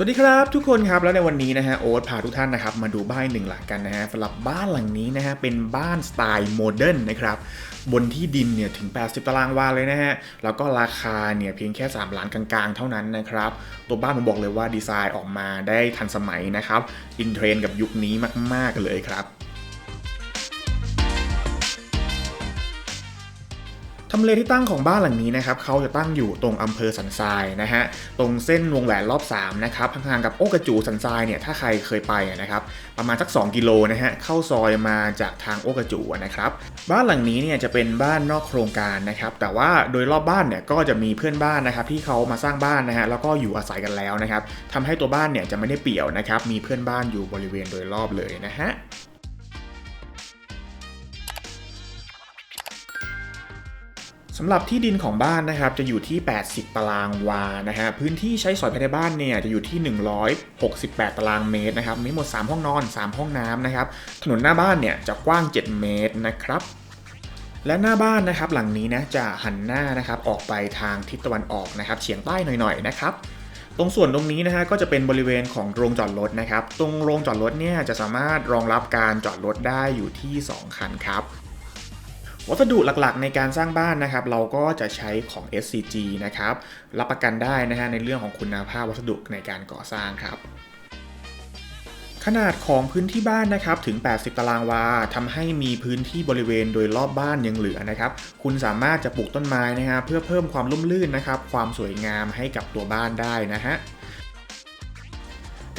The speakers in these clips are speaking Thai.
สวัสดีครับทุกคนครับแล้วในวันนี้นะฮะโอ๊ตพาทุกท่านนะครับมาดูบ้านหนึ่งหลังกันนะฮะสำหรับบ้านหลังนี้นะฮะเป็นบ้านสไตล์โมเดิร์นนะครับบนที่ดินเนี่ยถึง 80 ตารางวาเลยนะฮะแล้วก็ราคาเนี่ยเพียงแค่ 3 ล้านกลางๆ เท่านั้นนะครับตัวบ้านผมบอกเลยว่าดีไซน์ออกมาได้ทันสมัยนะครับอินเทรนด์กับยุคนี้มากๆเลยครับ ทำเลที่ตั้งของบ้านหลังนี้นะครับเขาจะตั้งอยู่ตรงอำเภอสันทรายนะฮะตรงเส้นวงแหวนรอบ3นะครับห่างๆกับโอกระจูสันทรายเนี่ยถ้าใครเคยไปนะครับประมาณสัก 2 กิโลนะฮะเข้าซอยมาจากทางโอกระจูนะครับบ้านหลังนี้เนี่ยจะเป็นบ้านนอกโครงการนะครับแต่ว่าโดยรอบบ้านเนี่ยก็จะมีเพื่อนบ้านนะครับที่เขามาสร้างบ้านนะฮะแล้วก็อยู่อาศัยกันแล้วนะครับทำให้ตัวบ้านเนี่ยจะไม่ได้เปี่ยวนะครับมีเพื่อนบ้านอยู่บริเวณโดยรอบเลยนะฮะ สำหรับที่ดินของบ้านนะครับจะอยู่ที่ 80 ตารางวานะฮะพื้นที่ใช้สอยภายในบ้านเนี่ยจะอยู่ที่ 168 ตารางเมตรนะครับมีหมด 3 ห้องนอน 3 ห้องน้ำนะครับถนนหน้าบ้านเนี่ยจะกว้าง 7 เมตรนะครับและหน้าบ้านนะครับหลังนี้นะจะหันหน้านะครับออกไปทางทิศตะวันออกนะครับเฉียงใต้หน่อยๆนะครับตรงส่วนตรงนี้นะฮะก็จะเป็นบริเวณของโรงจอดรถนะครับ ตรงโรงจอดรถเนี่ยจะสามารถรองรับการจอดรถได้อยู่ที่ 2 คันครับ วัสดุหลักๆ ในการสร้างบ้านนะครับ เราก็จะใช้ของ SCG นะครับ รับประกันได้นะฮะในเรื่องของคุณภาพวัสดุในการก่อสร้างครับขนาดของพื้นที่บ้านนะครับถึง 80 ตารางวาทำให้มีพื้นที่บริเวณโดยรอบบ้านยังเหลือนะครับ คุณสามารถจะปลูกต้นไม้นะฮะเพื่อเพิ่มความร่มรื่นนะครับ ความสวยงามให้กับตัวบ้านได้นะฮะ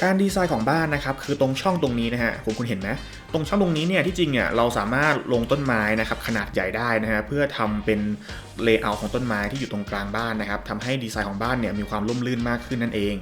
การดีไซน์ของบ้านนะครับคือตรงช่องตรงนี้นะฮะคุณคุณเห็นไหม ตรงช่องตรงนี้เนี่ยที่จริงเนี่ยเราสามารถลงต้นไม้นะครับขนาดใหญ่ได้นะฮะเพื่อทำเป็นเลเยอร์ของต้นไม้ที่อยู่ตรงกลางบ้านนะครับทำให้ดีไซน์ของบ้านเนี่ยมีความร่มรื่นมากขึ้นนั่นเอง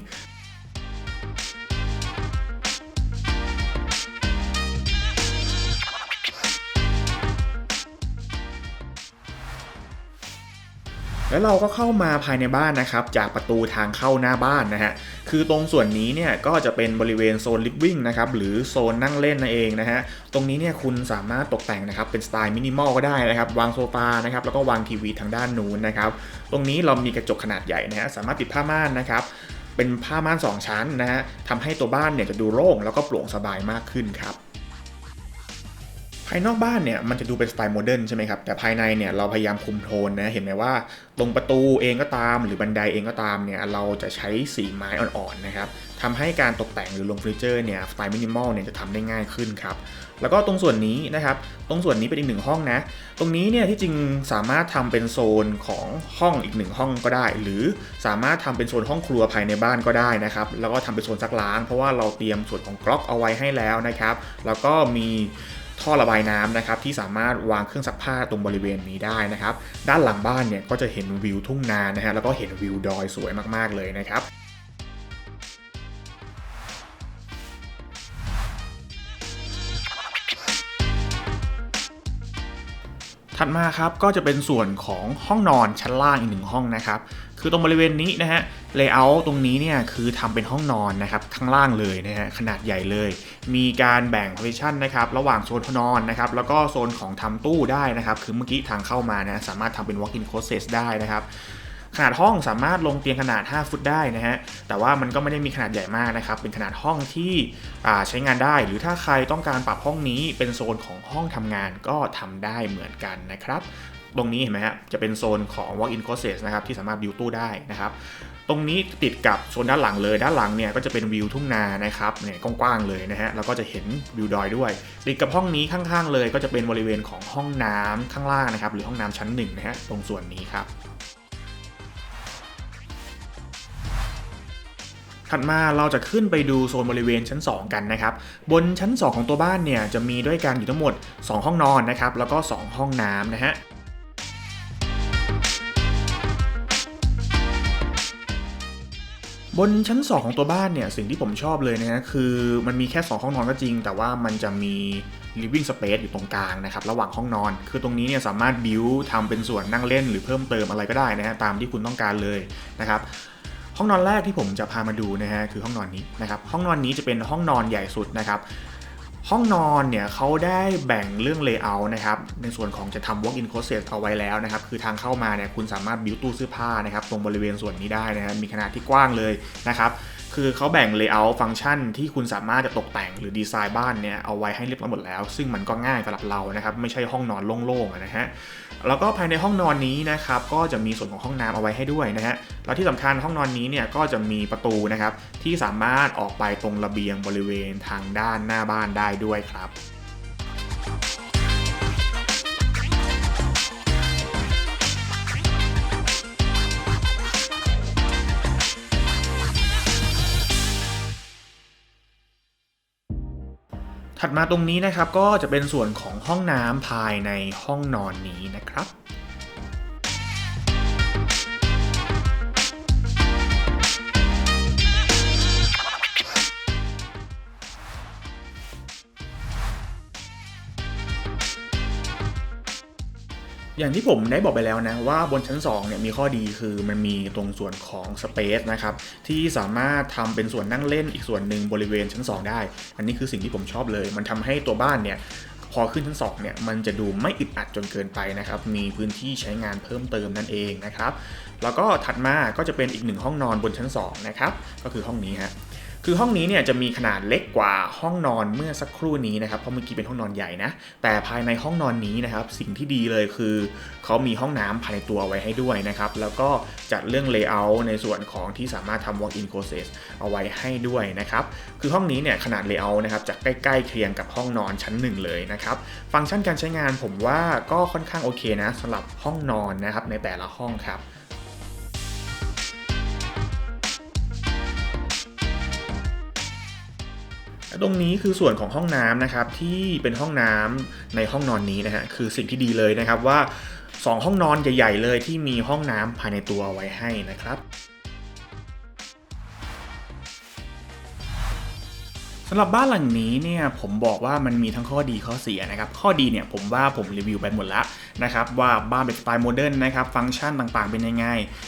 แล้วเราก็เข้ามาภายในบ้านนะครับ จากประตูทางเข้าหน้าบ้านนะฮะ คือตรงส่วนนี้เนี่ยก็จะเป็นบริเวณโซนลิฟวิ่งนะครับหรือโซนนั่งเล่นนั่นเองนะฮะตรงนี้เนี่ยคุณสามารถตกแต่งนะครับเป็นสไตล์มินิมอลก็ได้นะครับวางโซฟานะครับแล้วก็วางทีวีทางด้านนู้นนะครับตรงนี้เรามีกระจกขนาดใหญ่นะฮะสามารถติดผ้าม่านนะครับเป็นผ้าม่าน 2 ชั้นนะฮะทำให้ตัวบ้านเนี่ยจะดูโล่งแล้วก็โปร่งสบายมากขึ้นครับ ภายนอกบ้านเนี่ยมันจะดูเป็นสไตล์โมเดิร์นใช่ไหมครับแต่ภายในเนี่ยเราพยายามคุมโทนนะเห็นไหมว่า ตรงประตูเองก็ตาม หรือบันไดเองก็ตามเนี่ยเราจะใช้สีไม้อ่อนๆนะครับทำให้การตกแต่งหรือลงเฟอร์นิเจอร์เนี่ยสไตล์มินิมอลเนี่ยจะทำได้ง่ายขึ้นครับแล้วก็ตรงส่วนนี้นะครับตรงส่วนนี้เป็นอีกหนึ่งห้องนะตรงนี้เนี่ยที่จริงสามารถทำเป็นโซนของห้องอีกหนึ่งห้องก็ได้ หรือสามารถทำเป็นโซนห้องครัวภายในบ้านก็ได้นะครับแล้วก็ทำเป็นโซนซักล้าง เพราะว่าเราเตรียมส่วนของก๊อกเอาไว้ให้แล้วนะครับแล้วก็มี ท่อระบายน้ำนะครับที่สามารถวางเครื่องซักผ้าตรงบริเวณนี้ได้นะครับ ด้านหลังบ้านเนี่ยก็จะเห็นวิวทุ่งนานะฮะแล้วก็เห็นวิวดอยสวยมากๆเลยนะครับถัดมาครับก็จะเป็นส่วนของห้องนอนชั้นล่างอีกหนึ่งห้องนะครับ คือตรงบริเวณนี้นะฮะเลเยอร์ตรงนี้เนี่ยคือทำเป็นห้องนอนนะครับข้างล่างเลยนะฮะขนาดใหญ่เลย มีการแบ่งพาร์ติชันนะครับระหว่างโซนห้องนอนนะครับแล้วก็โซนของทำตู้ได้นะครับคือเมื่อกี้ทางเข้ามานะสามารถทำเป็น walk-in closet ได้นะครับขนาดห้องสามารถลงเตียงขนาด 5 ฟุตได้นะฮะ แต่ว่ามันก็ไม่ได้มีขนาดใหญ่มากนะครับ เป็นขนาดห้องที่ใช้งานได้ หรือถ้าใครต้องการปรับห้องนี้เป็นโซนของห้องทำงานก็ทำได้เหมือนกันนะครับ ตรงนี้เห็นไหมฮะจะเป็นโซนของ walk-in closet นะครับที่สามารถบิวตู้ได้นะครับตรงนี้ติดกับโซนด้านหลังเลย ด้านหลังเนี่ยก็จะเป็นวิวทุ่งนานะครับเนี่ยกว้างๆเลยนะฮะแล้วก็จะเห็นวิวดอยด้วย ติดกับห้องนี้ข้างๆเลย ก็จะเป็นบริเวณของห้องน้ำข้างล่างนะครับหรือห้องน้ำชั้นหนึ่งนะฮะตรงส่วนนี้ครับถัดมาเราจะขึ้นไปดูโซนบริเวณชั้น 2 กันนะครับ บนชั้น 2 ของตัวบ้านเนี่ยจะมีด้วยกันอยู่ทั้งหมด 2 ห้องนอนนะครับแล้วก็ 2 ห้องน้ำนะฮะ บนชั้น 2 ของตัวบ้านเนี่ยสิ่งที่ผมชอบเลยนะฮะคือมันมีแค่ 2 ห้องนอนก็จริง แต่ว่ามันจะมี living space อยู่ตรงกลางนะครับระหว่างห้องนอน คือตรงนี้เนี่ยสามารถบิวทำเป็นส่วนนั่งเล่นหรือเพิ่มเติมอะไรก็ได้นะฮะตามที่คุณต้องการเลยนะครับห้องนอนแรกที่ผมจะพามาดูนะฮะคือห้องนอนนี้นะครับห้องนอนนี้จะเป็นห้องนอนใหญ่สุดนะครับ ห้องนอนเนี่ยเขาได้แบ่งเรื่องเลเยอร์นะครับในส่วนของจะทำ walk in closet เอาไว้แล้วนะครับ คือทางเข้ามาเนี่ยคุณสามารถบิวตู้เสื้อผ้านะครับ ตรงบริเวณส่วนนี้ได้นะครับมีขนาดที่กว้างเลยนะครับ คือเขาแบ่ง layout ฟังก์ชันที่คุณสามารถจะตกแต่งหรือดีไซน์บ้านเนี่ยเอาไว้ให้เรียบร้อยหมดแล้ว ซึ่งมันก็ง่ายสำหรับเรานะครับ ไม่ใช่ห้องนอนโล่งๆนะฮะแล้วก็ภายในห้องนอนนี้นะครับก็จะมีส่วนของห้องน้ำเอาไว้ให้ด้วยนะฮะแล้วที่สำคัญห้องนอนนี้เนี่ยก็จะมีประตูนะครับที่สามารถออกไปตรงระเบียงบริเวณทางด้านหน้าบ้านได้ด้วยครับ ถัดมาตรงนี้นะครับก็จะเป็นส่วนของห้องน้ำภายในห้องนอนนี้นะครับ อย่างที่ผมได้บอกไปแล้วนะว่าบนชั้น2เนี่ยมีข้อดีคือมันมีตรงส่วนของสเปซนะครับที่สามารถทำเป็นส่วนนั่งเล่นอีกส่วนหนึ่งบริเวณชั้น 2 ได้ อันนี้คือสิ่งที่ผมชอบเลย มันทำให้ตัวบ้านเนี่ยพอขึ้นชั้น2เนี่ยมันจะดูไม่อึดอัดจนเกินไปนะครับมีพื้นที่ใช้งานเพิ่มเติมนั่นเองนะครับแล้วก็ถัดมาก็จะเป็นอีกหนึ่งห้องนอนบนชั้น2นะครับก็คือห้องนี้ฮะ คือห้องนี้เนี่ยจะมีขนาดเล็กกว่าห้องนอนเมื่อสักครู่นี้นะครับเพราะเมื่อกี้เป็นห้องนอนใหญ่นะ แต่ภายในห้องนอนนี้นะครับสิ่งที่ดีเลยคือ เขามีห้องน้ำภายในตัวไว้ให้ด้วยนะครับ แล้วก็จัดเรื่อง layout ในส่วนของที่สามารถทำ walk in closet เอาไว้ให้ด้วยนะครับ คือห้องนี้เนี่ยขนาด layout นะครับจะใกล้ๆเคียงกับห้องนอนชั้นหนึ่งเลยนะครับ ฟังก์ชันการใช้งานผมว่าก็ค่อนข้างโอเคนะสำหรับห้องนอนนะครับในแต่ละห้องครับ ตรงนี้คือส่วนของห้องน้ำนะครับที่เป็นห้องน้ำในห้องนอนนี้นะฮะคือสิ่งที่ดีเลยนะครับว่า 2 ห้องนอนใหญ่ๆเลยที่มีห้องน้ำภายในตัวไว้ให้นะครับสำหรับบ้านหลังนี้เนี่ยผมบอกว่ามันมีทั้งข้อดีข้อเสียนะครับ ข้อดีเนี่ยผมว่าผมรีวิวไปหมดแล้ว นะครับว่าบ้านเป็นสไตล์โมเดิร์นนะครับฟังก์ชันต่างๆเป็นยังไง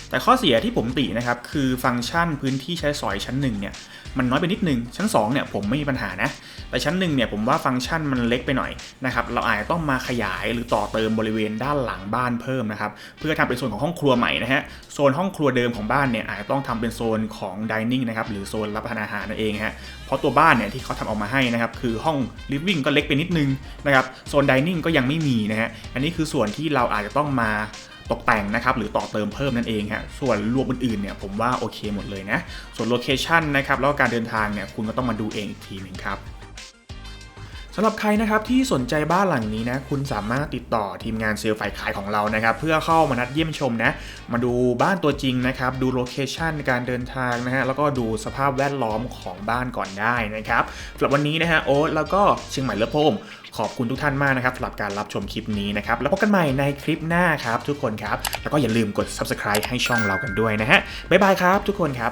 แต่ข้อเสียที่ผมตินะครับคือฟังก์ชันพื้นที่ใช้สอยชั้นหนึ่งเนี่ยมันน้อยไปนิดนึง ชั้น2เนี่ยผมไม่มีปัญหานะ แต่ชั้นหนึ่งเนี่ยผมว่าฟังก์ชันมันเล็กไปหน่อยนะครับเราอาจจะต้องมาขยายหรือต่อเติมบริเวณด้านหลังบ้านเพิ่มนะครับเพื่อทำเป็นโซนของห้องครัวใหม่นะฮะโซนห้องครัวเดิมของบ้านเนี่ยอาจจะต้องทำเป็นโซนของดิเนิ่งนะครับหรือโซนรับประทานอาหารนั่นเองฮะเพราะตัวบ้านเนี่ยที่เขาทำออกมาให้นะครับคือห้องลิฟวิ่งก็เล็กไปนิดนึงนะครับโซนดิเนิ่งก็ยังไม่มีนะฮะอันนี้คือส่วนวนที่เราอาจจะต้องมาตกแต่งนะครับหรือต่อเติมเพิ่มนั่นเองฮะส่วนรวมอื่นๆเนี่ยผมว่าโอเคหมดเลยนะ ส่วนโลเคชันนะครับแล้วการเดินทางเนี่ยคุณก็ต้องมาดูเองอีกทีหนึ่งครับ สำหรับใครนะครับที่สนใจบ้านหลังนี้นะคุณสามารถติดต่อทีมงานเซลล์ฝ่ายขายของเรานะครับเพื่อเข้ามานัดเยี่ยมชมนะมาดูบ้านตัวจริงนะครับดูโลเคชันการเดินทางนะฮะแล้วก็ดูสภาพแวดล้อมของบ้านก่อนได้นะครับสำหรับวันนี้นะฮะโอ๊ตแล้วก็เชียงใหม่เลิฟโฮมขอบคุณทุกท่านมากนะครับสำหรับการรับชมคลิปนี้นะครับแล้วพบกันใหม่ในคลิปหน้าครับทุกคนครับแล้วก็อย่าลืมกด subscribe ให้ช่องเรากันด้วยนะฮะบ๊ายบายครับทุกคนครับ